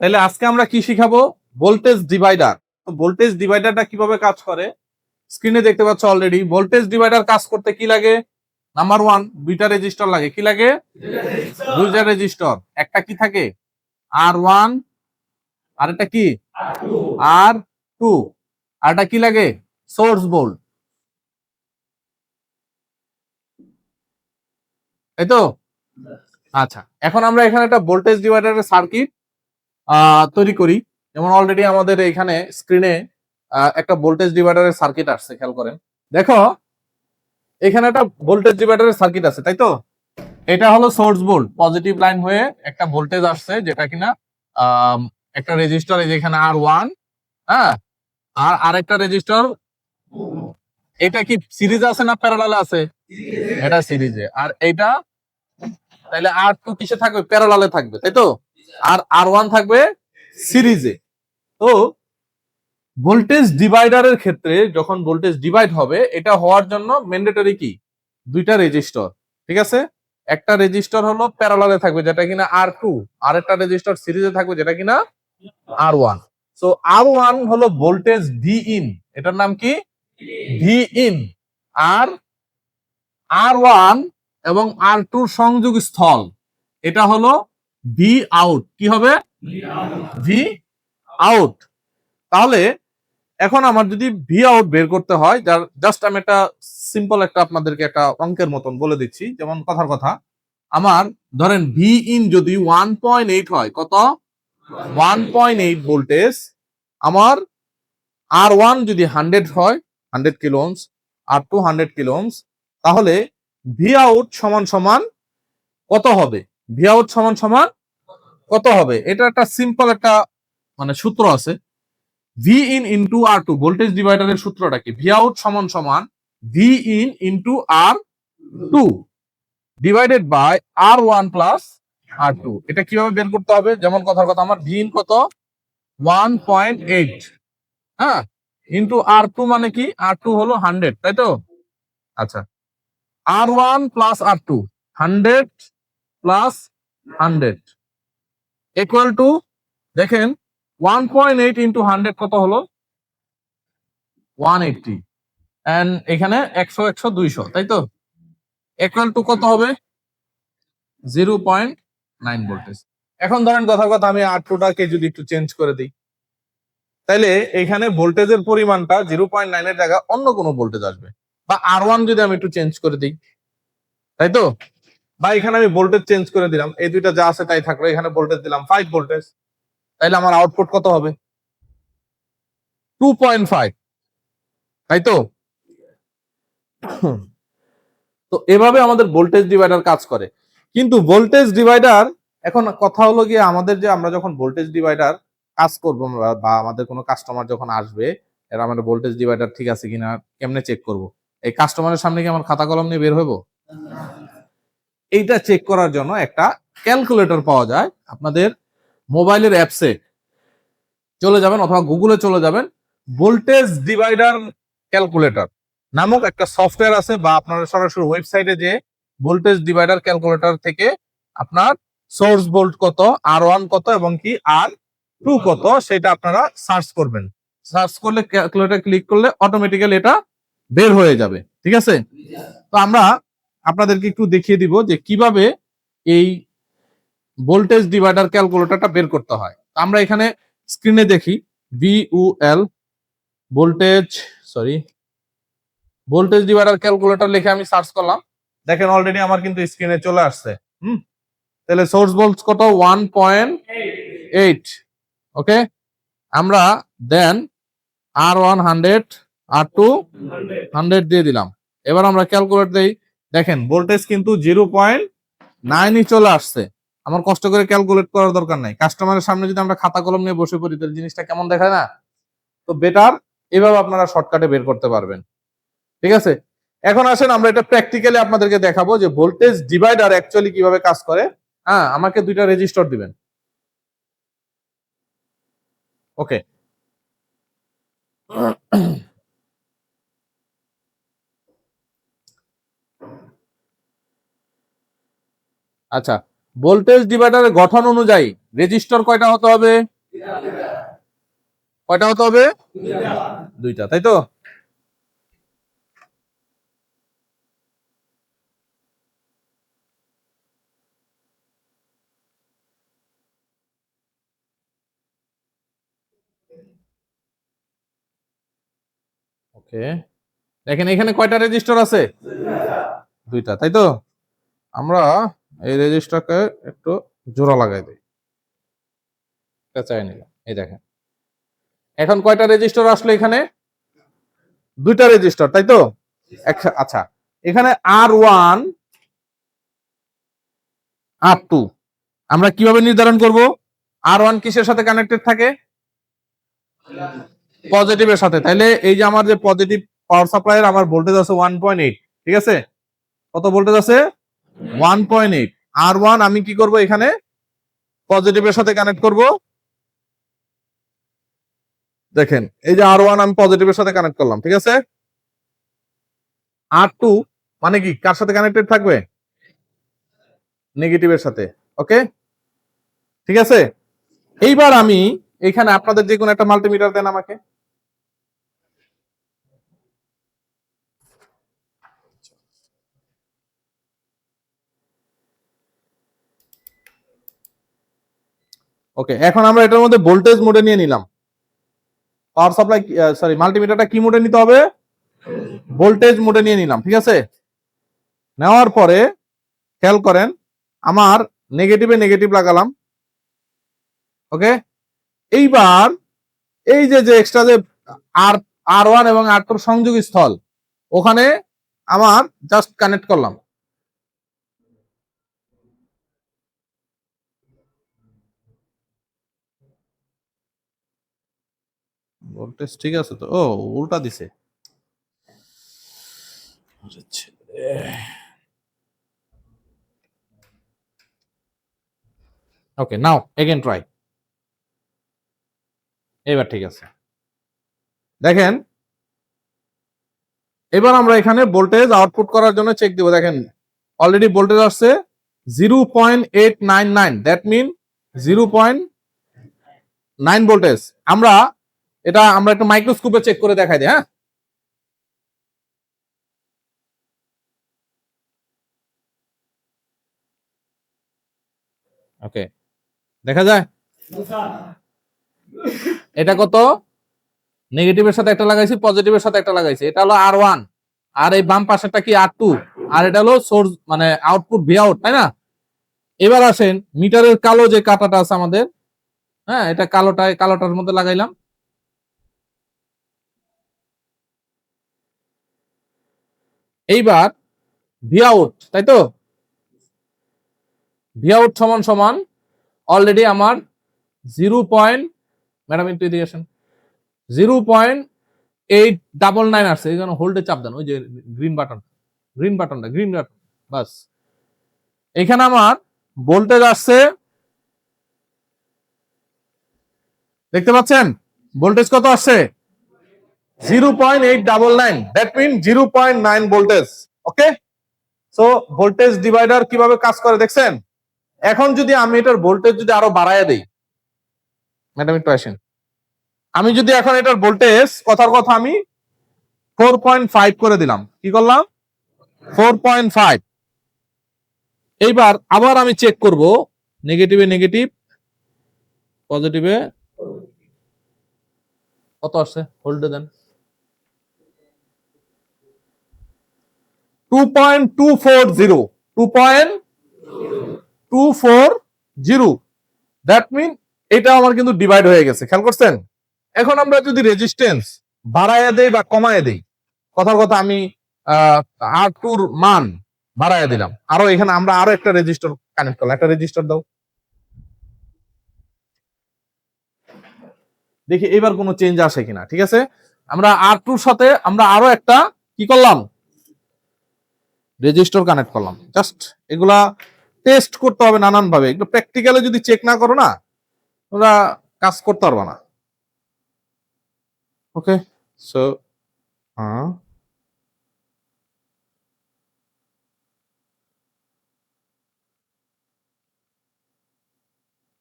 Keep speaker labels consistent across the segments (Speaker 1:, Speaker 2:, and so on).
Speaker 1: তাহলে আজকে আমরা কি শিখাবো? ভোল্টেজ ডিভাইডার ভোল্টেজ ডিভাইডারটা কীভাবে কাজ করে? স্ক্রিনে দেখতে পাচ্ছ অলরেডি ভোল্টেজ ডিভাইডার কাজ করতে কি লাগে? নাম্বার ওয়ান দুইটা রেজিস্টার লাগে। কি লাগে? দুইটা রেজিস্টার একটা কি থাকে? আর ওয়ান আর একটা কি? আর টু আর একটা কি লাগে? সোর্স বোল্ট এই তো আচ্ছা এখন আমরা এখানে একটা ভোল্টেজ ডিভাইডারের সার্কিট তৈরি করি। যেমন অলরেডি আমাদের এখানে স্ক্রিনে একটা ভোল্টেজ ডিভাইডারের সার্কিট আসছে, খেয়াল করেন। দেখো, এখানে একটা ভোল্টেজ ডিভাইডারের সার্কিট আছে, তাই তো? এটা হলো সোর্স ভোল্ট পজিটিভ লাইন হয়ে একটা ভোল্টেজ আসছে, যেটা কিনা একটা রেজিস্টার এই যে এখানে আর ওয়ান হ্যাঁ? আর আরেকটা রেজিস্টার এটা কি সিরিজ আছে না প্যারালালে আছে? এটা সিরিজে আর এইটা তাহলে আর টু কিসে থাকবে? প্যারালালে থাকবে, তাই তো? আর আর ওয়ান থাকবে সিরিজে তো ভোল্টেজ ডিভাইডারের ক্ষেত্রে যখন ভোল্টেজ ডিভাইড হবে, এটা হওয়ার জন্য ম্যান্ডেটরি কি? দুইটা রেজিস্টর ঠিক আছে? একটা রেজিস্টার হলো প্যারালালে থাকবে, যেটা কিনা আর টু আর একটা রেজিস্টর সিরিজে থাকবে, যেটা কিনা R one so R one হলো ভোল্টেজ ভি ইন এটার নাম কি? V in R R one এবং আর টুর সংযোগ স্থল এটা হলো ভি আউট কি হবে? ভি আউট তাহলে এখন আমার যদি ভি আউট বের করতে হয়, যার জাস্ট আমি একটা সিম্পল একটা আপনাদেরকে একটা অঙ্কের মতন বলে দিচ্ছি, যেমন কথার কথা, আমার ধরেন ভি ইন যদি ওয়ান পয়েন্ট এইট হয়, কত? ওয়ান পয়েন্ট এইট ভোল্টেজ আমার আর ওয়ান যদি হান্ড্রেড হয় hundred kilohms R two hundred kilohms তাহলে ভি আউট সমান সমান কত হবে? ভি আউট সমান সমান কত হবে? এটা একটা সিম্পল একটা মানে সূত্র আছে। V in into R two voltage ডিভাইডারের সূত্রটা কি? ভি আউট সমান সমান V in into R two divided by R one plus R two এটা কীভাবে বের করতে হবে? যেমন কথার কথা আমার ভি ইন কত? ওয়ান পয়েন্ট এইট হ্যাঁ? ইন্টু আর টু মানে কি? আর টু হলো হান্ড্রেড তাই তো? আচ্ছা। R one plus R two hundred plus hundred equal to দেখেন one point eight into hundred কত হলো? ওয়ান এইটটি অ্যান্ড এখানে একশো একশো, দুইশো, তাই তো? ইকুয়াল টু কত হবে? জিরো পয়েন্ট নাইন ভোল্টেজ এখন ধরেন কথা কথা, আমি আর টুটাকে যদি একটু চেঞ্জ করে দিই, তাইলে এখানে ভোল্টেজের পরিমাণটা জিরো পয়েন্ট নাইনের জায়গায় অন্য কোনো ভোল্টেজ আসবে। বা আর ওয়ান যদি আমি একটু চেঞ্জ করে দিই, তাই তো? বা এখানে আমি ভোল্টেজ চেঞ্জ করে দিলাম। এই দুইটা যা আছে তাই থাকল। এখানে ভোল্টেজ দিলাম ফাইভ ভোল্টেজ তাইলে আমার আউটপুট কত হবে? টু পয়েন্ট ফাইভ তাই তো? তো এভাবে আমাদের ভোল্টেজ ডিভাইডার কাজ করে। কিন্তু ভোল্টেজ ডিভাইডার এখন কথা হলো গিয়ে আমাদের যে আমরা যখন ভোল্টেজ ডিভাইডার কাজ করব বা আমাদের কোনো কাস্টমার যখন আসবে, এরা আমাদের ভোল্টেজ ডিভাইডার ঠিক আছে কিনা, কেমনে চেক করব? এই কাস্টমারের সামনে কি আমার খাতা কলম নিয়ে বের হব এইটা চেক করার জন্য একটা ক্যালকুলেটর পাওয়া যায় আপনাদের মোবাইলের অ্যাপসে চলে যাবেন অথবা গুগলে চলে যাবেন। ভোল্টেজ ডিভাইডার ক্যালকুলেটর নামক একটা সফটওয়্যার আছে বা আপনারা সরাসরি ওয়েবসাইটে যে ভোল্টেজ ডিভাইডার ক্যালকুলেটর থেকে আপনার সোর্স ভোল্ট কত আর ওয়ান কত এবং কি আর টু কত সেটা আপনারা সার্চ করবেন। সার্চ করলে ক্যালকুলেটর ক্লিক করলে অটোমেটিক্যালি এটা বের হয়ে যাবে। ঠিক আছে? তো আমরা আপনাদেরকে একটু দেখিয়ে দিব যে কীভাবে এই ভোল্টেজ ডিভাইডার ক্যালকুলেটরটা বের করতে হয়। আমরা এখানে স্ক্রিনে দেখি। ভিউএল voltage sorry voltage divider calculator লিখে আমি সার্চ করলাম। দেখেন অলরেডি আমার কিন্তু স্ক্রিনে চলে আসছে। হুম? তাহলে সোর্স ভোল্টস কত? ওয়ান পয়েন্ট এইট ওকে আমরা then R one hundred R two hundred দিয়ে দিলাম। এবার আমরা ক্যালকুলেট দেই দেখেন ভোল্টেজ কিন্তু জিরো পয়েন্ট নাইনই চলে আসছে। আমার কষ্ট করে ক্যালকুলেট করার দরকার নাই। কাস্টমারের সামনে যদি আমরা খাতা কলম নিয়ে বসে পড়ি, তাহলে জিনিসটা কেমন দেখায় না? তো বেটার এভাবে আপনারা শর্টকাটে বের করতে পারবেন। ঠিক আছে? এখন আসেন, আমরা এটা প্র্যাকটিক্যালি আপনাদেরকে দেখাবো যে ভোল্টেজ ডিভাইডার অ্যাকচুয়ালি কীভাবে কাজ করে। হ্যাঁ আমাকে দুইটা রেজিস্টার দিবেন। ওকে আচ্ছা ভোল্টেজ ডিভাইডারের গঠন অনুযায়ী রেজিস্টর কয়টা হতে হবে? কয়টা হতে হবে? দুইটা, তাই তো? ওকে দেখেন এখানে কয়টা রেজিস্টার আছে? দুইটা, তাই তো? আমরা এই রেজিস্টারকে একটু জোড়া লাগাই দিই। চাই নিলাম, এই দেখেন। এখন কয়টা রেজিস্টার আসলো এখানে? দুইটা রেজিস্টার, তাই তো? আচ্ছা এখানে আর ওয়ান, আর টু, আমরা কীভাবে নির্ধারণ করব? আর ওয়ান কিসের সাথে কানেক্টেড থাকে? পজিটিভের সাথে তাহলে এই যে আমার যে পজিটিভ পাওয়ার সাপ্লাইয়ের আমার ভোল্টেজ আছে ওয়ান পয়েন্ট এইট, ঠিক আছে? কত ভোল্টেজ আছে? One point eight R one আমি কি করব এখানে? পজিটিভের সাথে কানেক্ট করব। দেখেন, এই যে আর ওয়ান আমি পজিটিভের সাথে কানেক্ট করলাম, ঠিক আছে? আর টু মানে কি? কার সাথে কানেক্টেড থাকবে? নেগেটিভের সাথে ওকে ঠিক আছে? এইবার আমি এখানে আপনাদের যে কোনো একটা মাল্টিমিটার দেন আমাকে। ওকে এখন আমরা এটার মধ্যে ভোল্টেজ মোডে নিয়ে নিলাম। পাওয়ার সাপ্লাই সরি মাল্টিমিটারটা কি মোডে নিতে হবে? ভোল্টেজ মোডে নিয়ে নিলাম, ঠিক আছে? নেওয়ার পরে, খেয়াল করেন, আমার নেগেটিভে নেগেটিভ লাগালাম। ওকে এইবার, এই যে যে এক্সট্রা যে আর আর ওয়ান এবং আর টুর সংযোগ স্থল ওখানে আমার জাস্ট কানেক্ট করলাম। ভোল্টেজ ঠিক আছে তো? ও উল্টা দিছে। ওকে নাও এগেন ট্রাই এবার ঠিক আছে। দেখেন এবার আমরা এখানে ভোল্টেজ আউটপুট করার জন্য চেক দিব। দেখেন অলরেডি ভোল্টেজ আসছে zero point eight nine nine that mean zero point nine voltage আমরা এটা আমরা একটু মাইক্রোস্কোপে চেক করে দেখাই দিই হ্যাঁ? ওকে দেখা যায়? এটা কত? নেগেটিভের সাথে একটা লাগাইছি পজিটিভের সাথে একটা লাগাইছি। এটা হলো আর ওয়ান আর এই বাম পাশেরটা কি আর টু আর এটা হলো সোর্স মানে আউটপুট ভি আউট তাই না? এবার আসেন, মিটারের কালো যে কাটাটা আছে আমাদের হ্যাঁ? এটা কালোটায়, কালোটার মধ্যে লাগাইলাম। এইবার ভি আউট তাই তো? ভি আউট সমান সমান অলরেডি আমার জিরো পয়েন্ট ম্যাডাম একটু এদিকে আসেন zero point eight double nine আসছে, এই জন্য হোল্ডে চাপ দেন, ওই যে গ্রিন বাটন গ্রিন বাটনটা গ্রিন বাটন বাস। এখানে আমার ভোল্টেজ আসছে, দেখতে পাচ্ছেন? ভোল্টেজ কত আসছে? Zero point eight double nine that mean zero point nine voltage okay so voltage divider কীভাবে কাজ করে দেখছেন? এখন যদি আমি এটার ভোল্টেজ যদি আরও বাড়ায় দেই ম্যাডাম একটু আসেন। আমি যদি এখন এটার ভোল্টেজ কথার কথা আমি ফোর পয়েন্ট ফাইভ করে দিলাম। কি করলাম? ফোর পয়েন্ট ফাইভ এইবার আবার আমি চেক করব নেগেটিভে নেগেটিভ পজিটিভে কত আসছে? হোল্ডে দেন। Two point two four zero two point two four zero that mean এটা আমার কিন্তু ডিভাইড হয়ে গেছে। খেয়াল করছেন? এখন আমরা যদি রেজিস্ট্যান্স বাড়ায় দেই বা কমায় দেই, কথার কথা আমি আর টুর মান বাড়ায় দিলাম। আরও এখানে আমরা আরও একটা রেজিস্টার কানেক্ট করলাম। একটা রেজিস্টার দাও। দেখি এবার কোনো চেঞ্জ আসে কিনা, ঠিক আছে? আমরা আর টুর সাথে আমরা আরও একটা কি করলাম? রেজিস্টার কানেক্ট করলাম। জাস্ট এগুলা টেস্ট করতে হবে নানান ভাবে এগুলো প্র্যাকটিক্যালি যদি চেক না করো না তোমরা কাজ করতে পারবে না। ওকে সো হ্যাঁ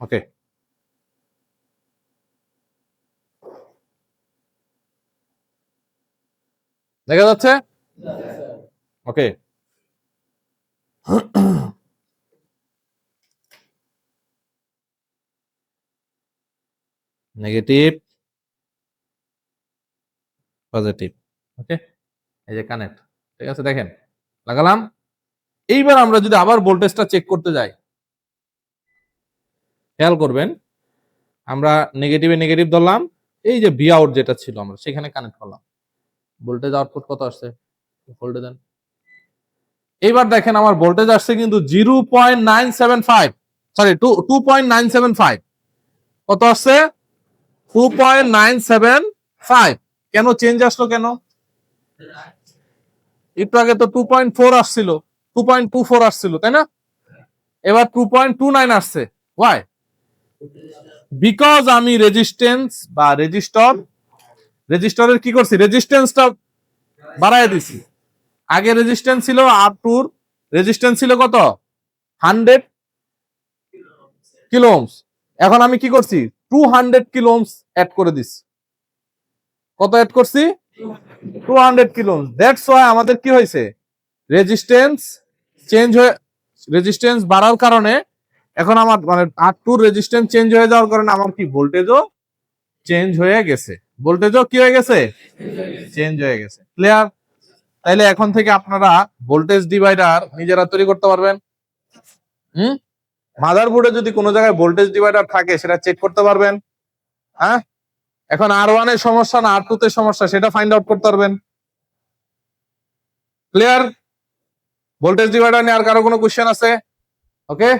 Speaker 1: ওকে দেখা যাচ্ছে? ওকে নেগেটিভ পজিটিভ ওকে এই যে কানেক্ট ঠিক আছে? দেখেন, লাগালাম। এইবার আমরা যদি আবার ভোল্টেজটা চেক করতে যাই, খেয়াল করবেন, আমরা নেগেটিভে নেগেটিভ ধরলাম। এই যে বি আউট যেটা ছিল আমরা, সেখানে কানেক্ট করলাম। ভোল্টেজ আউটপুট কত আসছে? ভোল্টেজ দেন এইবার দেখেন আমার ভোল্টেজ আসছে কিন্তু zero point nine seven five sorry two two point nine seven five কত আসছে? Two point nine seven five কেন চেঞ্জ আসলো কেন? একটু আগে তো টু পয়েন্ট ফোর আসছিল। টু পয়েন্ট টু ফোর আসছিল, তাই না? এবার টু পয়েন্ট টু নাইন আসছে। ওয়াই বিকজ আমি রেজিস্টেন্স বা রেজিস্টর রেজিস্টরের কি করছি? রেজিস্টেন্সটা বাড়ায় দিছি। আগে রেজিস্ট্যান্স ছিল আর টুর রেজিস্ট্যান্স ছিল কত? Hundred kilo ohms. এখন আমি কি করছি? Two hundred kilo ohms add করে দিছি কত অ্যাড করছি? Two hundred kilo that's why আমাদের কি হয়েছে? রেজিস্ট্যান্স চেঞ্জ হয়ে রেজিস্ট্যান্স বাড়ার কারণে এখন আমার মানে আর টুর রেজিস্ট্যান্স চেঞ্জ হয়ে যাওয়ার কারণে আমার কি ভোল্টেজও চেঞ্জ হয়ে গেছে। ভোল্টেজও কি হয়ে গেছে? চেঞ্জ হয়ে গেছে। ক্লিয়ার তাইলে এখন থেকে আপনারা ভোল্টেজ ডিভাইডার নিজেরা তৈরি করতে পারবেন। হুম? মাদারবোর্ডে যদি কোনো জায়গায় ভোল্টেজ ডিভাইডার থাকে, সেটা চেক করতে পারবেন। হ্যাঁ? এখন আর ওয়ানের সমস্যা না আর টু তে সমস্যা, সেটা ফাইন্ড আউট করতে পারবেন। ক্লিয়ার ভোল্টেজ ডিভাইডার নিয়ে আর কারও কোনো কোশ্চেন আছে? ওকে